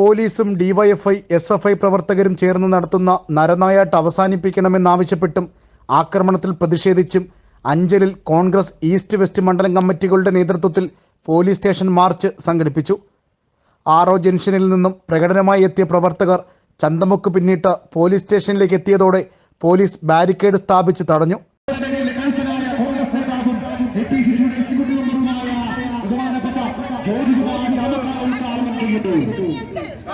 പോലീസും DYFI S F I പ്രവർത്തകരും ചേർന്ന് നടത്തുന്ന നരനായാട്ട് അവസാനിപ്പിക്കണമെന്നാവശ്യപ്പെട്ടും ആക്രമണത്തിൽ പ്രതിഷേധിച്ചും അഞ്ചലിൽ കോൺഗ്രസ് ഈസ്റ്റ് വെസ്റ്റ് മണ്ഡലം കമ്മിറ്റികളുടെ നേതൃത്വത്തിൽ പോലീസ് സ്റ്റേഷൻ മാർച്ച് സംഘടിപ്പിച്ചു. ആറോ ജംഗ്ഷനിൽ നിന്നും പ്രകടനമായി എത്തിയ പ്രവർത്തകർ ചന്തമുക്ക് പിന്നിട്ട് പോലീസ് സ്റ്റേഷനിലേക്ക് എത്തിയതോടെ പോലീസ് ബാരിക്കേഡ് സ്ഥാപിച്ച് തടഞ്ഞു.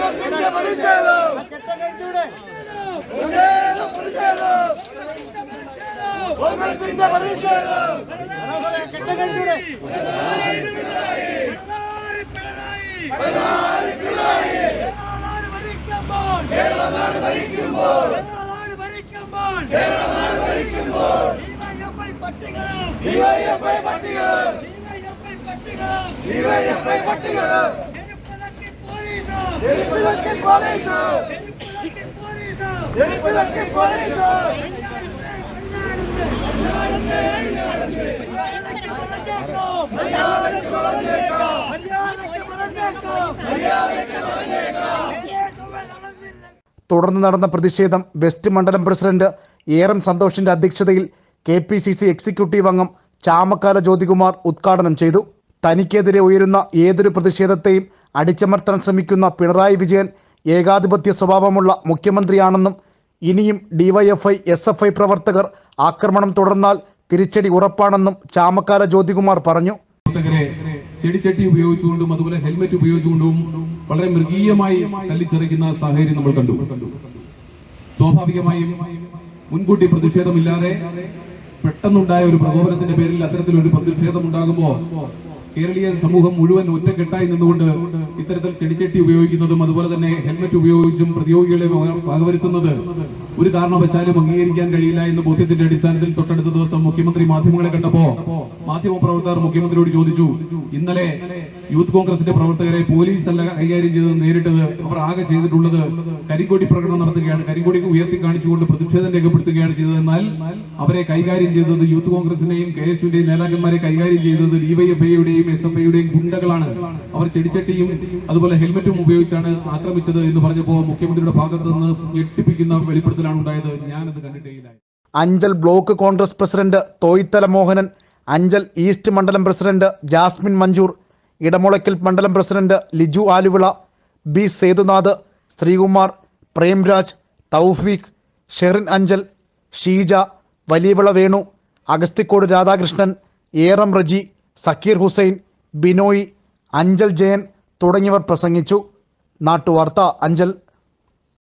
എ പി സി സിയുടെ എക്സിക്യൂട്ടീവ് മെമ്പറുമായ ബഹുമാനപ്പെട്ട ജ്യോതികുമാർ ചാമക്കാല ഉദ്ഘാടനം ചെയ്യുന്നു കാക്കിക്കുള്ളിൽ കൊടി തുനിയെങ്കിൽ നിയമം ഞങ്ങൾക്ക് പുല്ലാണ് തുടർന്ന് നടന്ന പ്രതിഷേധം വെസ്റ്റ് മണ്ഡലം പ്രസിഡന്റ് ഏറം സന്തോഷിന്റെ അധ്യക്ഷതയിൽ K P C C executive അംഗം ചാമക്കാല ജ്യോതികുമാർ ഉദ്ഘാടനം ചെയ്തു. തനിക്കെതിരെ ഉയരുന്ന ഏതൊരു പ്രതിഷേധത്തെയും അടിച്ചമർത്താൻ ശ്രമിക്കുന്ന പിണറായി വിജയൻ ഏകാധിപത്യ സ്വഭാവമുള്ള മുഖ്യമന്ത്രിയാണെന്നും ഇനിയും ഡിവൈഎഫ്ഐ എസ് എഫ് ഐ പ്രവർത്തകർ ആക്രമണം തുടർന്നാൽ തിരിച്ചടി ഉറപ്പാണെന്നും ചാമക്കാല ജ്യോതികുമാർ പറഞ്ഞു. ചെടിച്ചട്ടി ഉപയോഗിച്ചുകൊണ്ടും അതുപോലെ ഹെൽമെറ്റ് ഉപയോഗിച്ചുകൊണ്ടും വളരെ മൃഗീയമായി തല്ലിച്ചെറിക്കുന്ന സാഹചര്യം നമ്മൾ കണ്ടു. സ്വാഭാവികമായും മുൻകൂട്ടി പ്രതിഷേധമില്ലാതെ പെട്ടെന്നുണ്ടായ ഒരു പ്രകോപനത്തിന്റെ പേരിൽ അത്തരത്തിലൊരു പ്രതിഷേധം ഉണ്ടാകുമ്പോൾ കേരളീയ സമൂഹം മുഴുവൻ ഒറ്റക്കെട്ടായി നിന്നുകൊണ്ട് ഇത്തരത്തിൽ ചെടിച്ചട്ടി ഉപയോഗിക്കുന്നതും അതുപോലെ തന്നെ ഹെൽമറ്റ് ഉപയോഗിച്ചും പ്രതിയോഗികളെ വക- വകവരുത്തുന്നത് ഒരു കാരണവശാലും അംഗീകരിക്കാൻ കഴിയില്ല എന്ന ബോധ്യത്തിന്റെ അടിസ്ഥാനത്തിൽ തൊട്ടടുത്ത ദിവസം മുഖ്യമന്ത്രി മാധ്യമങ്ങളെ കണ്ടപ്പോ മാധ്യമ പ്രവർത്തകർ മുഖ്യമന്ത്രിയോട് ചോദിച്ചു ഇന്നലെ യൂത്ത് കോൺഗ്രസിന്റെ പ്രവർത്തകരെ പോലീസ് അല്ല കൈകാര്യം ചെയ്തത് നേരിട്ടത് അവർ ആകെ ചെയ്തിട്ടുള്ളത് കരിങ്കൊടി പ്രകടനം നടത്തുകയാണ് കരിങ്കൊടി ഉയർത്തി കാണിച്ചുകൊണ്ട് പ്രതിഷേധം രേഖപ്പെടുത്തുകയാണ് ചെയ്തത്. എന്നാൽ അവരെ കൈകാര്യം ചെയ്തത് യൂത്ത് കോൺഗ്രസിന്റെയും കെ എസ് നേതാക്കന്മാരെ കൈകാര്യം ചെയ്തത് ഡിവൈഎഫ്ഐയുടെയും എസ് എഫ് ഐയുടെയും ഗുണ്ടകളാണ് അവർ ചെടിച്ചട്ടിയും അതുപോലെ ഹെൽമറ്റും ഉപയോഗിച്ചാണ് ആക്രമിച്ചത് എന്ന് പറഞ്ഞപ്പോൾ മുഖ്യമന്ത്രിയുടെ ഭാഗത്ത് നിന്ന് ഞെട്ടിപ്പിക്കുന്ന വെളിപ്പെടുത്തലാണ് ഉണ്ടായത്. ഞാനത് കണ്ടിട്ടേയില്ല. Anchal block Congress president Thoythala Mohanan Anchal east മണ്ഡലം പ്രസിഡന്റ് ജാസ്മിൻ മഞ്ചൂർ ഇടമുളയ്ക്കൽ മണ്ഡലം പ്രസിഡന്റ് ലിജു ആലുവിള ബി സേതുനാഥ് ശ്രീകുമാർ പ്രേംരാജ് തൗഫീഖ് ഷെറിൻ അഞ്ചൽ ഷീജ വലിയവിള വേണു അഗസ്തിക്കോട് രാധാകൃഷ്ണൻ ഏറം റജി സക്കീർ ഹുസൈൻ ബിനോയ് അഞ്ചൽ ജയൻ തുടങ്ങിയവർ പ്രസംഗിച്ചു. നാട്ടുവാർത്ത അഞ്ചൽ